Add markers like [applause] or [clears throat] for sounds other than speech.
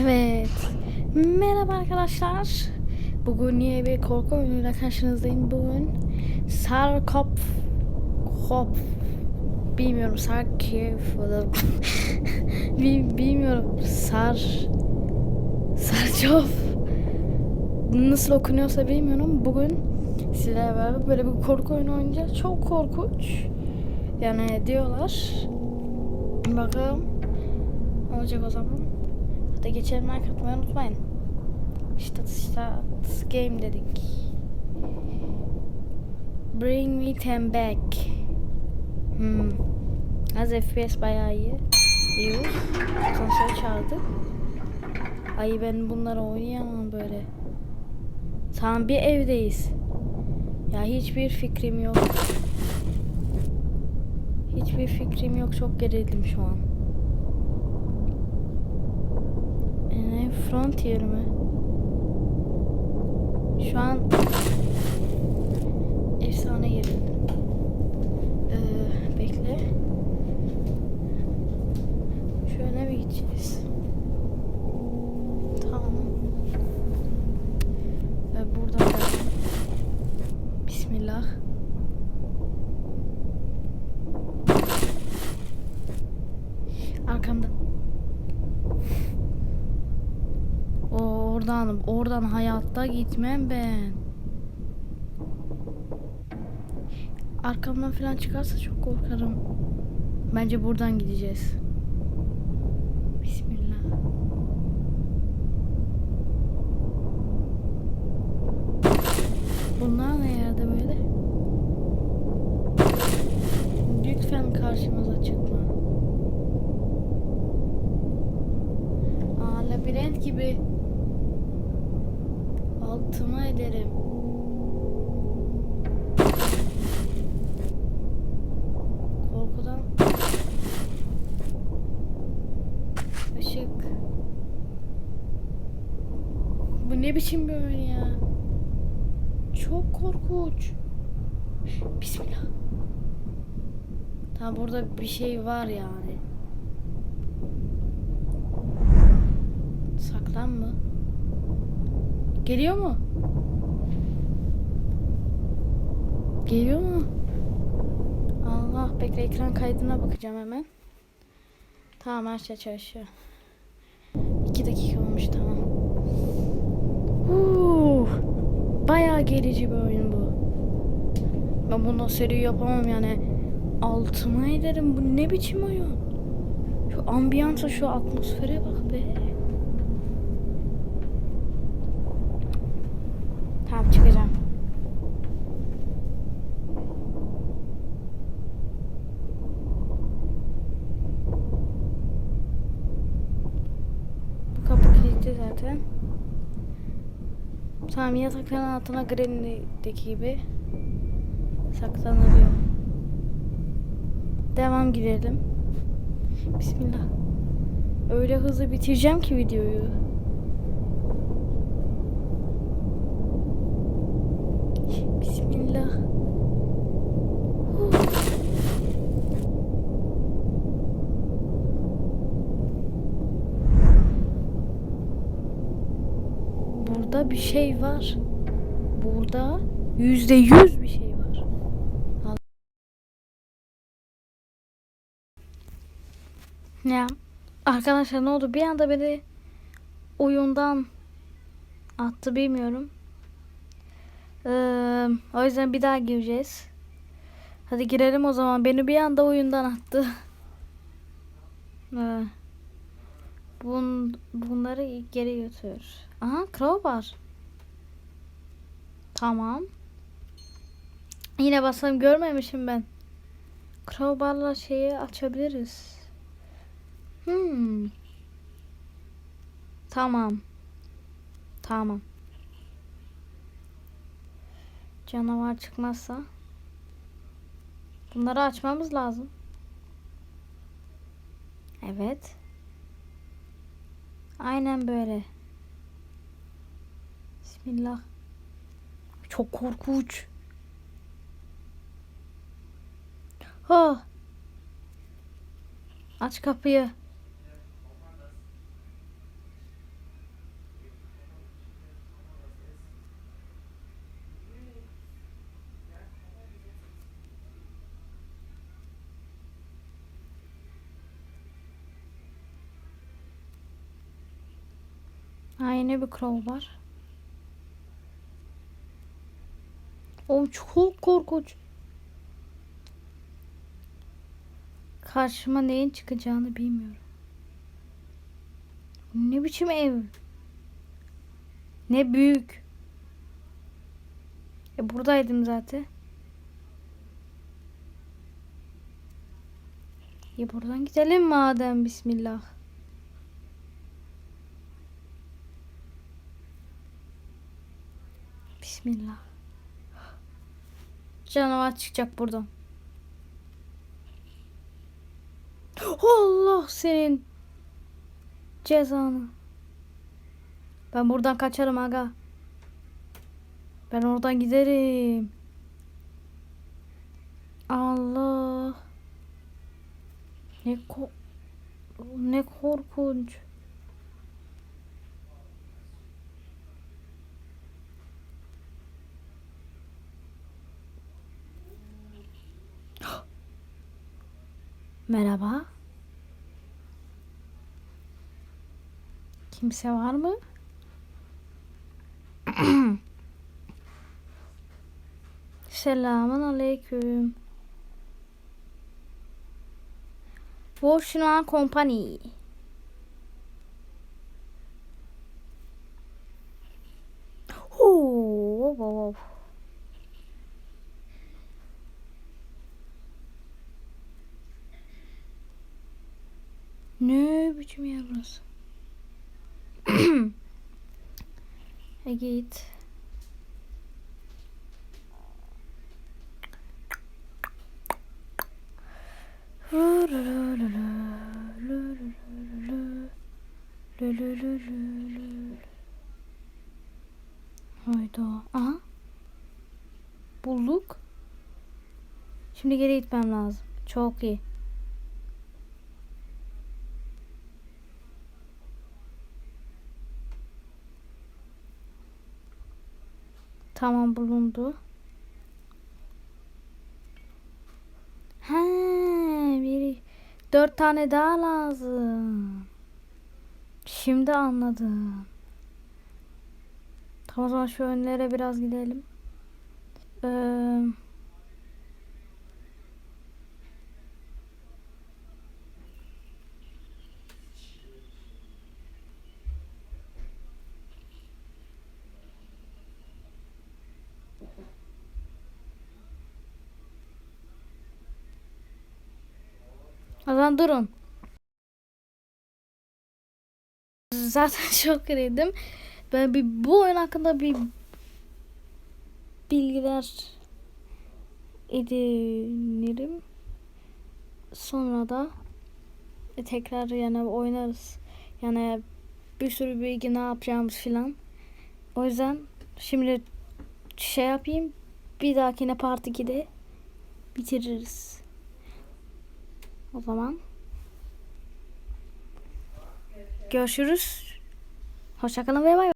Evet. Merhaba arkadaşlar. Bugün yine bir korku oyunuyla karşınızdayım. Bugün Sarkop Hop Bilmiyorum Sarkif [laughs] Bil- Bilmiyorum Sar Sarçov Nasıl okunuyorsa bilmiyorum. Bugün sizlerle beraber böyle bir korku oyunu oynayacağız. Çok korkunç. Yani diyorlar. Bakalım. Olacak o zaman. Hadi geçelim like atmayı unutmayın. İşte start game dedik. Bring me ten back. Hmm. Az FPS bayağı iyi. İyi. Konsol çağırdı. Ay ben bunları oynayamam böyle. Tamam bir evdeyiz. Ya hiçbir fikrim yok. Hiçbir fikrim yok. Çok gerildim şu an. Ne Frontier mi? Şu an efsane gerildim. Ee, bekle. Şöyle mi gideceğiz? Tamam. Ee, burada da. Bismillah. Arkamda. O oradan oradan hayatta gitmem ben. Arkamdan falan çıkarsa çok korkarım. Bence buradan gideceğiz. Bismillah. Bunlar ne yerde böyle? Lütfen karşımıza çıkma. Aa, labirent gibi. Altıma ederim. Korkudan. Işık. Bu ne biçim bir oyun ya? Çok korkunç. Bismillah. Tamam burada bir şey var yani. Saklan mı? Geliyor mu? Geliyor mu? Allah bekle ekran kaydına bakacağım hemen. Tamam her şey çalışıyor. İki dakika olmuş tamam. Huu, bayağı gerici bir oyun bu. Ben bunu seri yapamam yani. Altıma ederim bu ne biçim oyun? Şu ambiyansa şu atmosfere bak be. Tamam çıkacağım. Bu kapı kilitli zaten. Tamam yatakların altına Granny'deki gibi saklanılıyor. Devam gidelim. Bismillah. Öyle hızlı bitireceğim ki videoyu. Bismillah. Burada bir şey var. Burada yüzde yüz bir şey var. Al- Ya arkadaşlar ne oldu? Bir anda beni oyundan attı bilmiyorum. Ee, o yüzden bir daha gireceğiz. Hadi girelim o zaman. Beni bir anda oyundan attı. Ee, bun, bunları geri götür. Aha crowbar. Tamam. Yine basalım görmemişim ben. Crowbar'la şeyi açabiliriz. Hmm. Tamam. Tamam. Canavar çıkmazsa bunları açmamız lazım. Evet. Aynen böyle. Bismillah. Çok korkunç. Ha. Aç kapıyı. Ha yine bir crow var. O çok korkunç. Karşıma neyin çıkacağını bilmiyorum. Ne biçim ev? Ne büyük. E buradaydım zaten. Ya buradan gidelim madem bismillah. Bismillah. Canavar çıkacak buradan. Allah senin cezanı. Ben buradan kaçarım aga. Ben oradan giderim. Allah. Ne ko ne korkunç. Merhaba. Kimse var mı? [clears throat] Selamun aleyküm. Boşuna Company. Ne biçim yer burası? e git. Hayda. Aha. Bulduk. Şimdi geri gitmem lazım. Çok iyi. Tamam bulundu. He, bir dört tane daha lazım. Şimdi anladım. Tamam o zaman şu önlere biraz gidelim. Ee, zaman durun. Zaten [laughs] çok iyiydim. Ben bir bu oyun hakkında bir bilgiler edinirim. Sonra da e, tekrar yani oynarız. Yani bir sürü bilgi ne yapacağımız filan. O yüzden şimdi şey yapayım. Bir dahakine part 2'de bitiririz. O zaman görüşürüz. Hoşçakalın ve bay bay.